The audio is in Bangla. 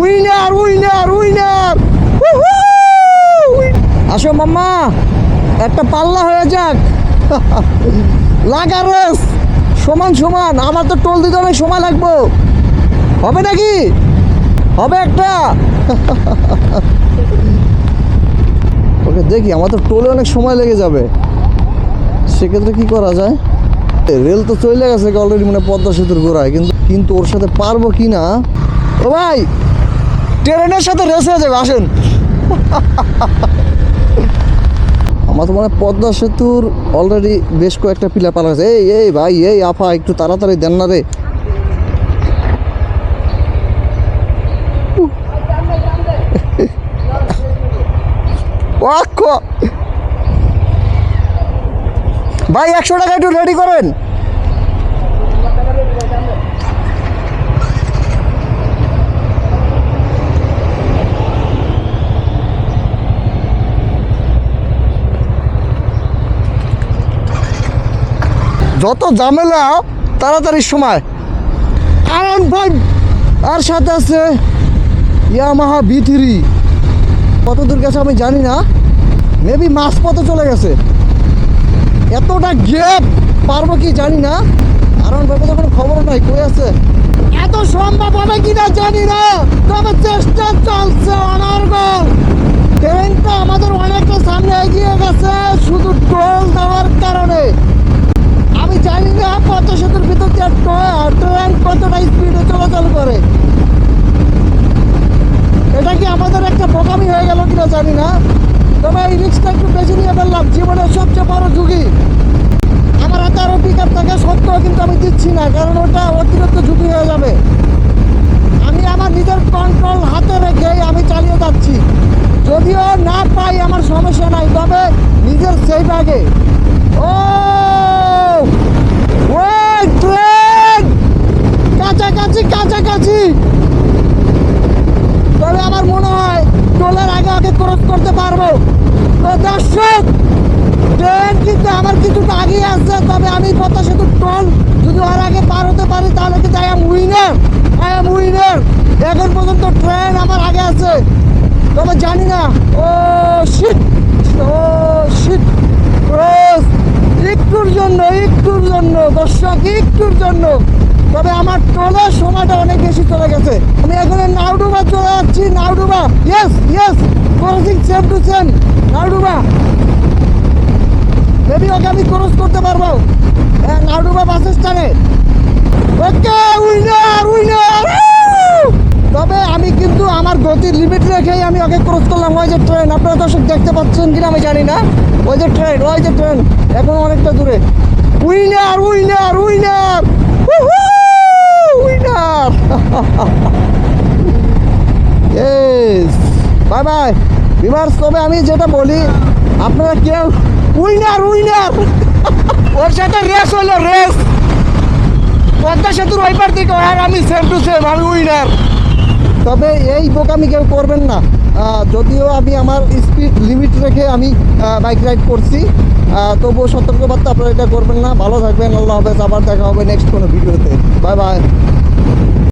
উইনার উইনার উইনার আসো মাম্মা, একটা পাল্লা হয়ে যাক। লাগা রেস, সমান সমান। আমার তো টোল দিতে অনেক সময় লাগবো। হবে নাকি? হবে একটা। ওকে, দেখি, আমার তো টোলে অনেক সময় লেগে যাবে। সেক্ষেত্রে কি করা যায়? রেল তো চলে গেছে, অলরেডি মানে পদ্মা সেতুর গোড়ায়, কিন্তু কিন্তু ওর সাথে পারব কি না ও ভাই ট্রেনের সাথে রেস হয়ে যাবে আসেন। আমার তো মনে পদ্মা সেতুর অলরেডি বেশ কয়েকটা পিলার পালা আছে এই এই ভাই এই আফা একটু তাড়াতাড়ি দেন না রে। ভাই একশো টাকা একটু রেডি করেন। যত ঝামেলা, তাড়াতাড়ি সময়। আরাম ভাই, আর সাথে আছে ইয়ামাহা বি থ্রি। কত দূর গেছে আমি জানি না। মেবি মাছ পথে চলে গেছে। এতটা গ্যাপ পারব কি জানি না। কারণ ব্যাপারে তো কোনো খবর নাই, কই আছে? এত সম্ভব হবে কিনা জানি না। তবে চেষ্টা চলছে অনর্গল ট্রেনটা আমাদের অনেকটা সামনে এগিয়ে গেছে, শুধু টোল দেওয়ার কারণে আমি জানি না কত সেতুর ভিতর দিয়ে টো- ট্রেন কতটা স্পিডে চলাচল করে এটা কি আমাদের একটা বোকামি হয়ে গেল কিনা জানি না তবে এই রিক্সটা একটু বেশি নিয়ে ফেললাম জীবনের সবচেয়ে বড় ঝুঁকি আমার হাতে আরও পিক আপ থাকা সত্ত্বেও কিন্তু আমি দিচ্ছি না কারণ ওটা অতিরিক্ত ঝুঁকি হয়ে যাবে আমি আমার নিজের কন্ট্রোল হাতে রেখেই আমি চালিয়ে যাচ্ছি যদিও না পাই আমার সমস্যা নাই তবে নিজের সেফ আগে ও ওই ট্রেন কাছাকাছি কাছাকাছি! তবে আমার মনে হয় টোলের আগে আগে ক্রস করতে পারব। তো দর্শক ট্রেন কিন্তু আমার কিছুটা আগেই আসছে তবে আমি পদ্মা সেতু টোল যদি ওর আগে পার হতে পারি, তাহলে কিন্তু I am winner I am winner এখন পর্যন্ত ট্রেন আমার আগে আছে, তবে জানি না। Oh shit oh shit cross একটুর জন্য একটুর জন্য দর্শক একটুর জন্য। তবে আমার টোলের সময়টা অনেক বেশি চলে গেছে। আমি এখন নাউডুবা চলে যাচ্ছি Naodoba yes yes crossing same to same Naodoba maybe okay আমি ক্রস করতে পারব। হ্যাঁ নাউডুবা বাস স্ট্যান্ডে ওকে উইনার উইনার তবে আমি কিন্তু আমার গতির লিমিট রেখেই আমি ওকে ক্রস করলাম। ওই যে ট্রেন আপনারা দর্শক দেখতে পাচ্ছেন কিনা আমি জানি না। ওই যে ট্রেন ওই যে ট্রেন এখন অনেকটা দূরে। Winner winner winner winner bye bye বিভার্স তবে আমি যেটা বলি, আপনারা কেউ উইনার উইনার ওর সাথে রেস হলো রেস পদ্মা সেতুর ওই পার থেকে আর আমি সেম টু সেম আমি উইনার তবে এই বোকামি কেউ করবেন না। যদিও আমি আমার স্পিড লিমিট রেখে আমি বাইক রাইড করছি। তবুও সতর্কবার্তা আপনারা এটা করবেন না। ভালো থাকবেন। আল্লাহ হাফেজ। আবার দেখা হবে নেক্সট কোনো ভিডিওতে। Bye bye